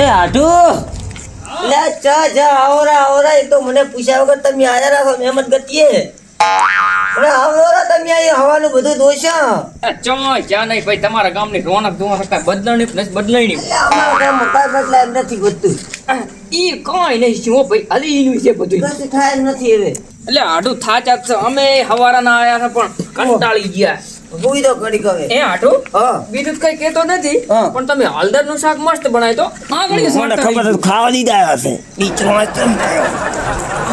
એ આઢુ લે ચા જા આવરા આવરા એ તો મને પૂછ્યા વગર તમે આયા રાખો મહેમત ગતિએ. અરે આવરા તમે આ હવાનું બધું દોશા ચો જ્યાં નહીં ભાઈ તમારા ગામની રોનક ધોવા કાંઈ બદલણી નથી બદલાણી. અમારા ગામ કાંઈ બદલાય એમ નથી વધતું ઈ કઈ નહીં શું ભાઈ અલી ઈનું છે બધું કશું થાય એમ નથી હવે. એટલે આડું થાચા આપશે અમે હવારાના આયા છે પણ કંટાળી ગયા. ભૂઈ દો ઘડી કવે એ આટું? હા. બીજું કઈ કેતો નથી પણ તમે હળદરનું શાક મસ્ત બનાય તો? હા ઘડી મને ખબર હતી ખાવા દીધા હશે બીચમાં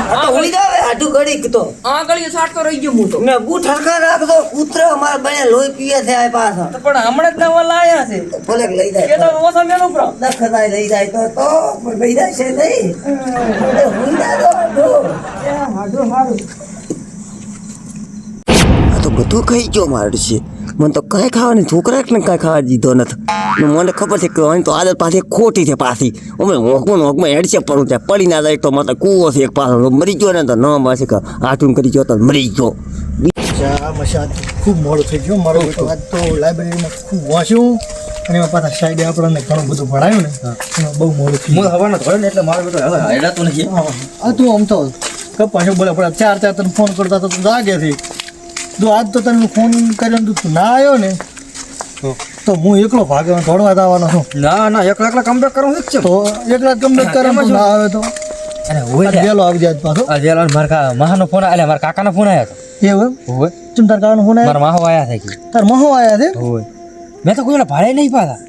હા ઉડી જાવ આઢું ઘડીક તો. ઘડી સાટકો રહી ગયો હું તો. મેં બૂટ હરખા રાખતો કૂતરો અમાર બને લોહી પીએ છે આ પાછા. પણ હમણાં જ નવા લાયા છે. ભલે લઈ જાય કેતો ઓછા મેનો પ્રો દખતાય લઈ જાય તો તો પણ લઈ જાય છે નહીં. હું દો. આ તો બધું ખાઈ ગયો મારું છે? મને તો કાંઈ ખાવાની છોકરા ને કાંઈ ખાવા દીધો નથી. મને ખબર છે કે અહીં તો આદત પાછી ખોટી છે પાછી. અમે હોકમાં હોકમાં હેડશે પડું ત્યાં પડી ના જાય તો મારે કૂવો છે એક પાછો. મરી ગયો ને તો ન માસે કે આટું કરી ગયો તો મરી ગયો. ખૂબ મોડું થઈ ગયું મારો બેટો. આજ તો લાઇબ્રેરીમાં ખૂબ વાંચ્યું અને એમાં પાછા સાઈડે આપણને ઘણું બધું ભણાયું ને. એમાં બહુ મોડું થયું હવાનો ને એટલે મારો બેટો હવે હેડાતો નથી. આ તું આમ તો શું બોલે પણ ચાર ચાર તને ફોન કરતા તો તું જાગે થી જો આજ તો તને ફોન કર્યો ને તું ના આવ્યો ને તો હું એકલો ભાગે દોડવા દાવાનો છું. ના ના એકલા એકલા કમબેક કરવું જ છે તો એકલા કમબેક કરે ના આવે તો? અરે હોય ગેલો આવી જાય પાછો. આ ગેલો મારા કા મહાનો ફોન આલે મારા કાકાનો ફોન આવ્યો એવું એમ? હોય. ચમ તાર કાકાનો ફોન મારા માહો આયા છે તાર મહો આયા છે? હોય. મેં તો કોઈ ભાડે નહીં પાતા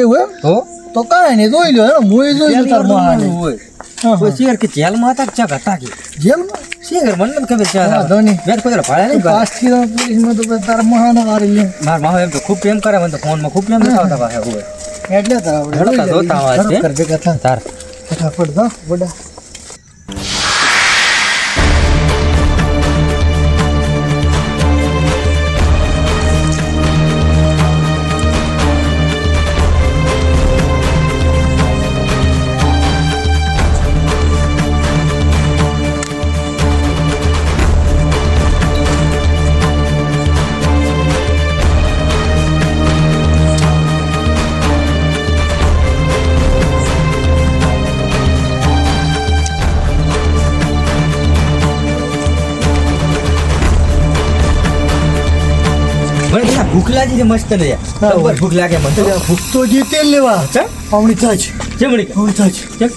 એવું એમ? તો? તો કાંઈ નહીં જોઈ લો હું જોઈ લો તાર મહો હોય? કોઈ શેર કે જેલમાં હતા ચક હતા કે? જેલમાં? શેર મને નથી ખબર છે વાંધો નહીં. મેં કોઈ ભાડે નહીં પાસથી પોલીસમાં તો તારા મહાનો મારી લે. મારા માહો એમ તો ખૂબ પ્રેમ કરે મને તો ફોનમાં ખૂબ પ્રેમ દેખાવતા પાછા હોય. એટલે છે. તાર. ફટાફટ દો બડા. ભૂખ લાગી છે મસ્ત ને. યાર. ભૂખ લાગે મને. ભૂખ તો જે તેલ લેવા. ચા? પાવડી થાય જમણી આવણી થાય ચક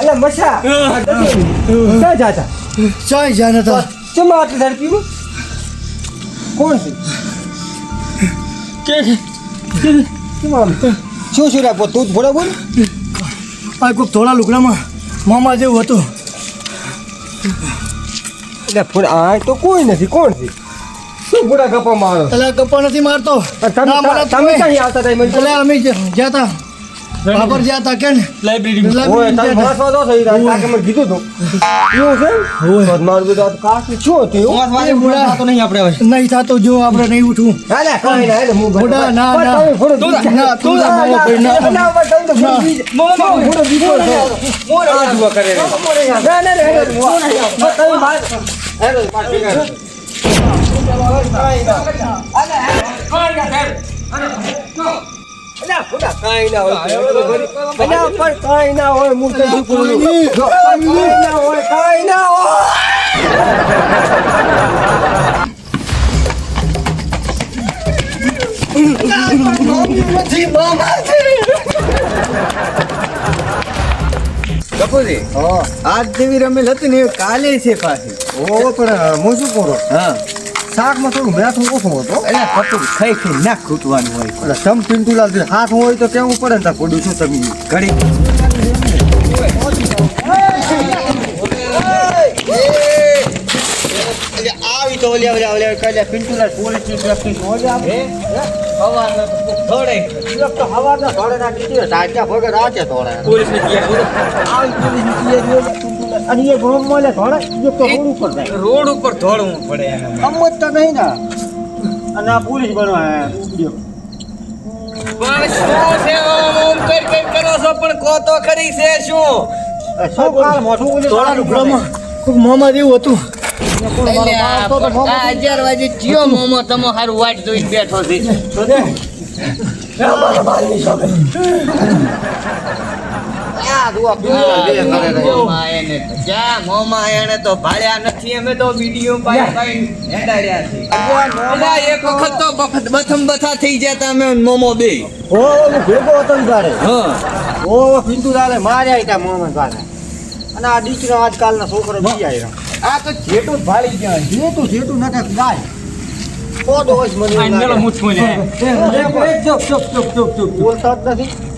અલા મસા. જાતા? ચાય જાના તો ચમ આટલી પીવું? કોણ છે? કે? શું શું રાખો તું જ ભોળા બોલ. આ કોઈક થોડા લુગડામાં મામા જેવું હતું. એટલે ભોળા આ તો કોઈ નથી. કોણ છે? શું ભોળા ગપ્પા મારો એટલે ગપ્પા નથી મારતો. તમે આવતા અમે ગયા હતા બાબર ગયા હતા કે ને લાઇબ્રેરી ઓય તમે લાઇબ્રેરી ગયા હતા. વાંચવા દો છો ઈ રાત કાકે મને કીધું તું એવું છે ઓય. તો મારું બધું આ તો કાકી શું હતું એવું? વાગે ઉડા તો નહીં આપણે હવે નહીં થતું જો આપણે નહીં ઉઠવું ના ના કાંઈ ના એટલે હું ભોળા, ના, પણ ના. તમે ભોળો તું બીજા- ના, તું ના, મામા ભાઈ, ના. ના, પણ તમે તો ભોળો બીજા- તમે ભોળો બીજો છો. આ જુઓ કરે છે. ના, ના, ના, હેડો, જુઓ. પણ તમે માર- હેડો, માર ભેગા રહો. અલ્યા, ભોળા, કાંઈ ના હોય. કાંઈ ના હોય હું તને શું કહું છું? જો, કાંઈ ના હોય કાંઈ ના આજ જેવી રમેલ હતી ને એ કાલે છે પાછી. ઓ પણ હું શું કરું. હા. શાકમાં થોડું મેથું ઓછું હતું એટલે કપૂર ખાઈ ખાઈ ના ખૂટવાનું હોય એટલે તમ પિંટુલાલ. હાથ હોય તો કેવું પડે ને તાર છું તમે ઘડી આવી તો ઓલ્યા ઓલ્યા ઓલ્યા કાલે પિન્ટુલાલ પોલીસની ટ્રફિક ઓલ્યા તો ના કીધી સાચા આવી અને એ ગોમ મોલે ધોળે એ તો રોડ ઉપર જાય. રોડ ઉપર ધોળવું પડે એને સમજ તો નહીં ને. અને આ પોલીસ બનવા ઉડ્યો પણ શું છે ઓમ ઓમ કર કર કહો તો ખરી છે શું? શું કરું? ધોળા લુગડામાં કોઈક મોંમાં જેવું હતું. અગિયાર વાગે જીઓ મોમો તમે હારું વાટ જોઈને બેઠો છે? તો દે. મોમાં એને તો મોમાં એને તો ભાળ્યા નથી અમે તો વીડિયો પાઈ પાઈ હેડાડ્યા છે અલા, એક વખત તો બથમ બથા થઈ જતા અમે મોમો બે ઓ ભેગો હતો તારે હા ઓ માર્યા હતા મોહમ્મદ દાલે અને આ દીકરો આજકાલના છોકરો બી આવ્યો આ તો જેટું ભાળી ગયા જેતું જેતું નટક ગાય પોદો હોય મને મેલો. મૂછું ને એ, એ, ચૂપ ચૂપ ચૂપ ચૂપ ચૂપ બોલતા જ નથી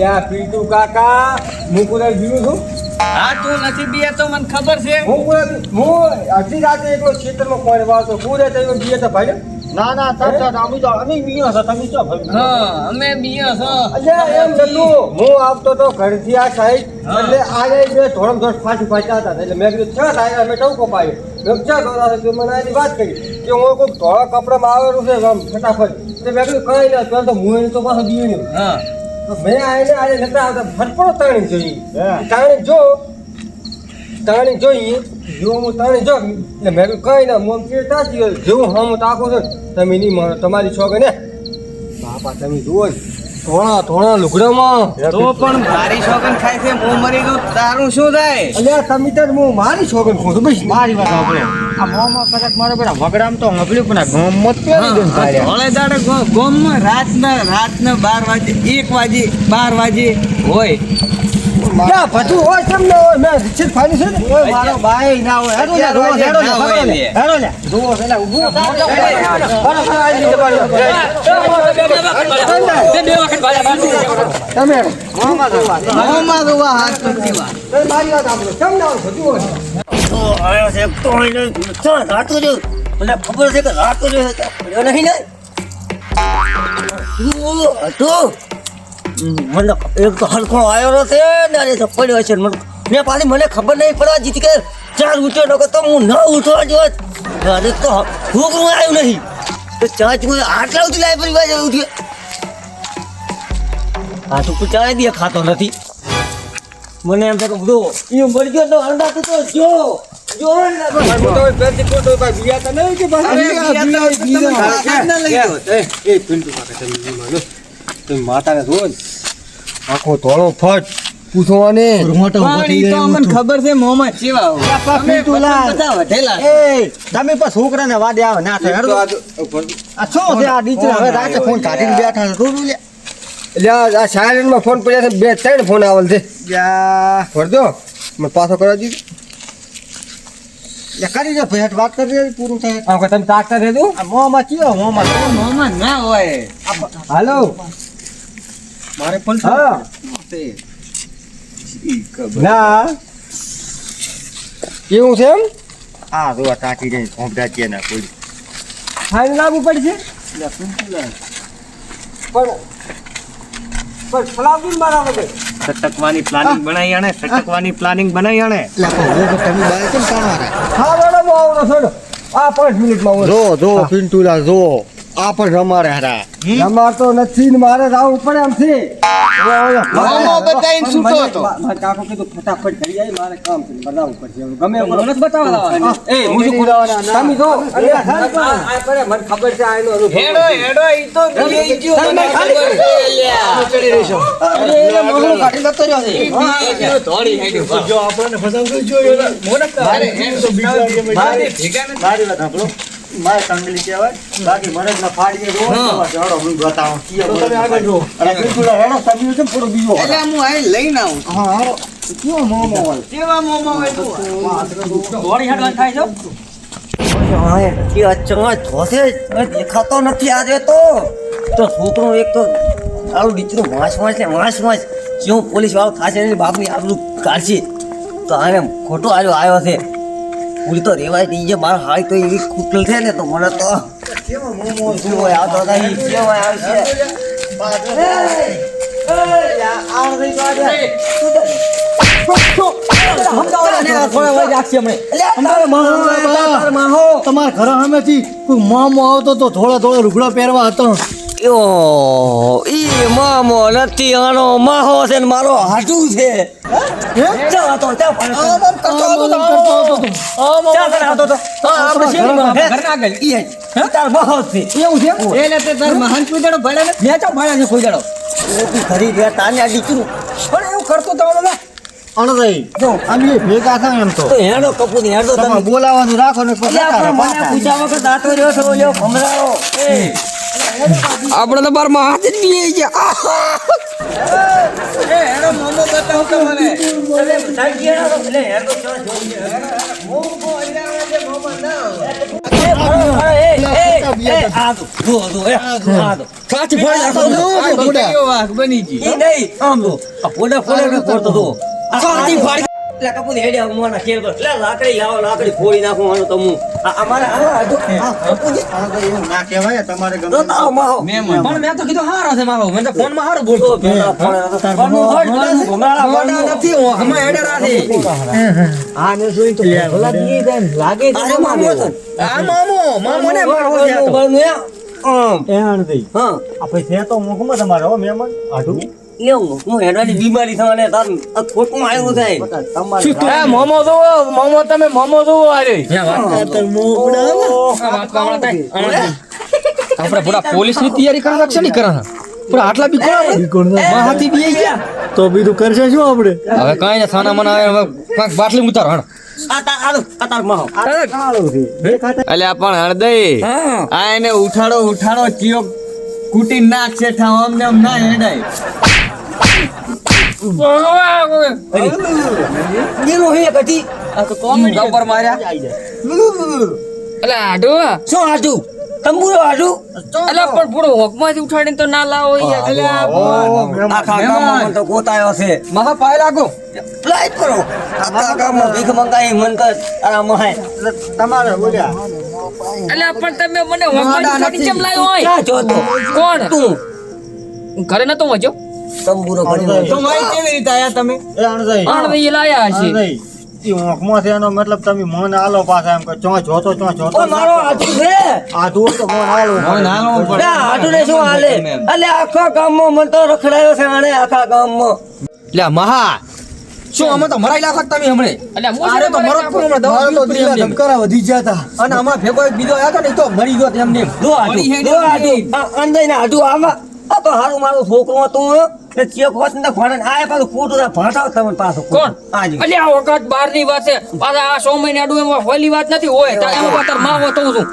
યા પીટુ કાકા હું કુદર જીવું છું? હા તું નથી બી તો મને ખબર છે. હું કુદર હું અડધી રાતે એકલો ખેતરમાં કોઈ વાળતો કુદે તો બીએ તો ભાઈ ના ના તર તર અમે તો અમે બીયો છો તમે છો હા અમે બીયા છો અલ્યા એમ નતું હું આવતો તો ઘરથી આ સાઈડ એટલે આજે બે ધોળમ ધોળ ફાંસી ફાંચ્યા હતા એટલે મેં કીધું છ થાય અમે ટવકો પાયો મેં ચા છે મને એની વાત કરી. કે હું કોઈ ધોળા કપડામાં આવેલું છે આમ ફટાફટ. એટલે મેં કીધું કઈ ના તો તો હું એની તો પાછો બીયો નહીં. હા. મેં આઈને આજે નતા આવતા ફટફડો તાણી જોઈ. તાણી જો તાણી જોઈ જો હું તાણી જો એટલે મેં કઈ ના મોમ કે તાજી. જેવું હમ તાકો છો તમે નહીં મારો તમારી છોકરી ને? બાપા તમે જુઓ ને ધોળા ધોળા લુગડામાં. તો પણ મારી શોખન ખાય છે હું મરી ગયું તારું શું થાય? અલ્યા તમે તો હું મારી છોકરી ખોટું છું બસ મારી વાત આપણે આ મોમાં કદાચ મારો બેટા વગડામ તો હંભળ્યું પણ આ મત પહેરી દે તારે. ધોળે દાડે ગોમમાં રાતના રાતના બાર વાગે એક વાગે બાર વાગે હોય. ક્યાં બધું હોય કેમ ના હોય મેં રિક્ષિત ફાડી છે ને. ઓય મારો ભાઈ ના હોય. હેડો લે રોજ હેડો લે ના લે લે. હેડો લે જુઓ પેલા ઊભું. થાજો. બરાબર, તમે મોંમાં જોવા હાથ. મારી વાત સાંભળો. કેમ ના હોય? હોય. તો આવ્યો છે તો એને ચાલ રાતો જો. મને ખબર છે કે રાતો જો છે પડ્યો નહીં ને? તું હતો મને એક તો હલકો આવ્યો નથી ને અરે તો પડ્યો છે મને મેં પાછી મને ખબર નહીં પડવા જીતી કે ચાર ઉઠ્યો નકો તો હું ન ઉઠવા જો અરે તો ભૂખ આવ્યું નહીં તો ચા ચૂ આટલા ઉઠી લાય પડી જાય ઉઠ્યો આ તો પૂછાય દે ખાતો નથી મને એમ થાય બધો એ મરી ગયો તો અંડા તું જો જો ને હું તો પેલી કોટો ભાઈ બિયા તો નહીં કે તો તમે તમે તમે માતાને જુઓ આખો ધોળો ફટ. પૂછવાને. મોટો તો અમને ખબર છે મોમાં ચેવા. પતંગ બધા વધેલા એ તમે પણ છોકરાને વાદે આવે ના થાય. આ શું છે આ દીકરા હવે રાતે ફોન કાઢીને બેઠા છે. લે આ સાયલેન્ટમાં ફોન પડ્યા છે. બે ત્રણ ફોન આવેલ છે. ભરજો. મને પાછો કરવા દીધો. લે કરી દે ભેટ વાત કરી દે પૂરું થાય. તમે તાકતા રહેજો. મોંમાં ચિયો મોમાં. મોંમાં ના હોય. હાલો. મારે પણ હા. ના. કેવું છે એમ? હા જો આ ટાંકી જઈને ભોંભડા છે ના કોઈ ફાઇન લાવવું પડશે? પણ પણ ફલાવતું મારા વગર. સટકવાની પ્લાનિંગ બનાવી આણે સટકવાની પ્લાનિંગ બનાવી આણે. એટલે હું તમે બાય કેમ કાણવા હા મેડમ હું આવડો આ પાંચ મિનિટમાં હું જો જો પિન્ટુલા જો. આ પણ રમારે હારા. અમાર તો નથી ને મારે રાવ ઉપર એમ છે મામો બતાઈને છૂટો હતો. મારે કાકો કીધું ફટાફટ કરી આવી મારે કામ છે. બનાવવું ઉપર છે ગમે એવું કરો. એ હું શું કરું? તમે જો. અરે આ કરે મને ખબર છે આ અનુભવ હેડો હેડો ઈ તો બીએ ગયો મને ખબર છે. રહેશો અરે એ મોહણું કાઢી લેતો રહ્યો છે. થોડી હેડ્યો. જો આપણને ફસાવ જો મારે હેડ તો ભેગા નથી. મારી વાત સાંભળો. મારે કંગલી કહેવાય. બાકી મને જ ના ફાડીએ જો હા. ચાલો હું બતાવું. તો તમે આગળ જો. હેડો બીજો એટલે હું અહીં લઈને આવું હા હારો કેવો મોમો હોય? કેવા મોંમાં હોય તું? દેખાતો નથી આજે તો. તો છોકરો એક તો આવું દીકરો વાંસ વાંસ ને વાંસ વાંસ જેવું પોલીસ વાળો થશે બાપની આબરૂ કાઢશે. તો આને ખોટો આવ્યો આવ્યો છે. પૂરી તો રેવાય નહીં જે મારા હાય તો એવી ખૂટલ છે ને તો મને તો કેવો મોમો શું નહીં કેવો આવશે તમારા ઘર સામેથી કોઈ મામો આવતો તો થોડા થોડા રૂગડો પહેરવા હતો. યો ઈ મામો નથી આનો માહો છે ને મારો હાટુ છે. કરતો તો અણદઈ જો. આમ ભેગા થાય એમ તો. હેડો કપૂર હેડો તમે. બોલાવાનું રાખો ને પછી અલ્યા, મને પૂછ્યા વગર દાંતો રહ્યો છે ઓલ્યો ભમરાળો. એ, આપણે તો બારમાં હાથ જ બી ગયા. બની ગઈ નહીં, આમ. ફોડા ફોડા કરતો ફાડી. એટલે કપૂર હેડ્યા મોના ખેલ પર. એટલે લાકડી લાવો, લાકડી ફોડી નાખું આનું તમુ. આ અમારે આ, આ જો, એવું ના કહેવાય તમારે ગમે તો આ માહો. પણ મેં તો કીધું હારો છે મારો મેં તો ફોનમાં હારો બોલતો. તો ફોડનું હોય, ફોડનું, મોટા નથી. હું હમણાં હેડેરા આ ને જોઈ તો ભલા દી જાય લાગે અરે મામો આ મામો મામો ને મારો છે તો. આમ. એ અણદઈ હા. આપણે છે તો મુખમાં તમારો મેમન આઢું. હું હેડવાની બીમારી થવાને તાર આ ખોટું આવ્યું થાય. તમારે એ મોમો તમે મોમો જોવો આરે આપણે પૂરા પોલીસની તૈયારી કરવા છે નહીં કરા પૂરા આટલા બી કોણ હાથી બી ગયા? તો બીજું કરશે શું આપણે? હવે કાંઈ ને થાના મને હવે કાંઈક બાટલી ઉતાર હણ આ તાર આ આ તાર માહો. અલ્યા પણ હળદય આ એને ઉઠાડો ઉઠાડો ચિયો કુટી નાખ છે ઠા અમને આમ ના હેડાય. ગીરો હે કટી ઉપર માર્યા અલે આડો શું હાટું તંબુરો હાટું અલે પણ પૂરો હોકમાંથી ઉઠાડીને તો ના લાવો યાર આખા ગામમાં મને તો ગોતાયો છે મહા પાય લાગો લાઈ કરો આખા ભીખ મંગાઈ મન કર આ મહાય તમારે બોલ્યા. અલે પણ તમે મને હોકમાંથી ઉઠાડીને કેમ લાવ્યો હોય? ક્યાં જોતો. કોણ? તું. ઘરે નતો મજો તંબુરો કરી તો મારી કેવી રીતે આયા તમે? એ અણદઈ લાયા છે અણદઈ ઈ ઊંઘમાં છે એનો મતલબ તમે મન આલો પાછા એમ કે ચો જોતો ચો જોતો ઓ મારો હાટું છે. આધું તો મન આલો. મન આલો પડે. હાટું ને શું હાલે? અલે આખા ગામમાં મન તો રખડાયો છે આને આખા ગામમાં. લે મહા. શું અમે તો મરાઈ લાખો તમે હમણે? અલે હું તો મરો જ પણ હમણાં દવા તો દિલા ધમકારા વધી ગયા હતા અને આમાં ભેગો એક બીજો આવ્યો ને તો મરી ગયો તેમને દો હાટું દો હાટું આ અંજાઈને હાટું આવા. આ તો હારું મારું છોકરો હતું ચેક હોત ને ફોડે આ પાછું ખોટું થાય ભાટાવ તમને પાછું કોણ? આજી અલે આ વખત બહારની વાત છે. પાછા આ સો મહિના એમાં હોલી વાત નથી હોય તારે એમાં પાછળ તો છું.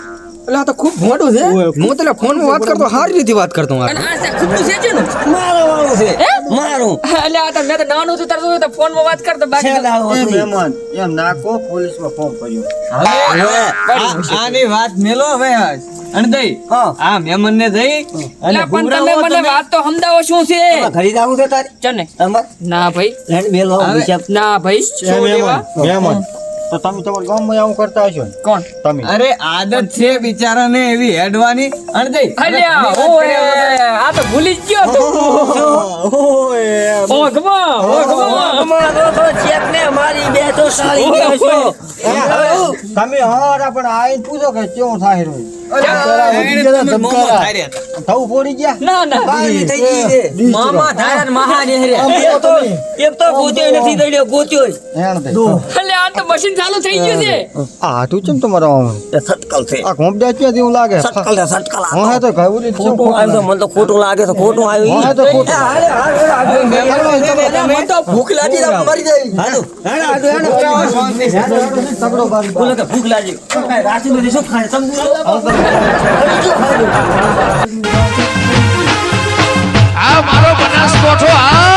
એટલે તો ખૂબ મોડું છે. હું તને ફોનમાં વાત કરતો સારી રીતે વાત કરતો મારે અને આ છે ખુલ્લું છે છે ને મારો વાળું છે. મારું. અલે આ તો મેં તો નાનું છું તાર જોયું તો ફોનમાં વાત કરતો બાકી. મહેમાન એમ નાકો પોલીસમાં ફોર્મ કર્યું હવે આની વાત મેલો હવે હા. મહેમાન ને અને પણ તમે મને વાત તો સમજાવો શું છે? ઘડી જાવું છે તારે? ને ના ભાઈ. મેલો ના ભાઈ મહેમાન મહેમાન. તો તમે તમારા ગામમાં આવું કરતા હશો ને? કોણ? તમે. અરે આદત છે બિચારાને એવી હેડવાની. અણદઈ અલ્યા ઓએ આ તો ભૂલી જ ગયો તું ઓએ ઓગમા ઓગમા અમારો તો ચેક ને મારી બે તો સારી ગયો છો. તમે હારા પણ આઈ પૂછો કે કેવું થાય રહ્યું? ખોટું આવ્યું મને તો લાગે છે ખોટું આવ્યું ભૂખ લાગી ભૂખ લાગી રાશિ શું ખાય આ મારો બનાસકોઠો આ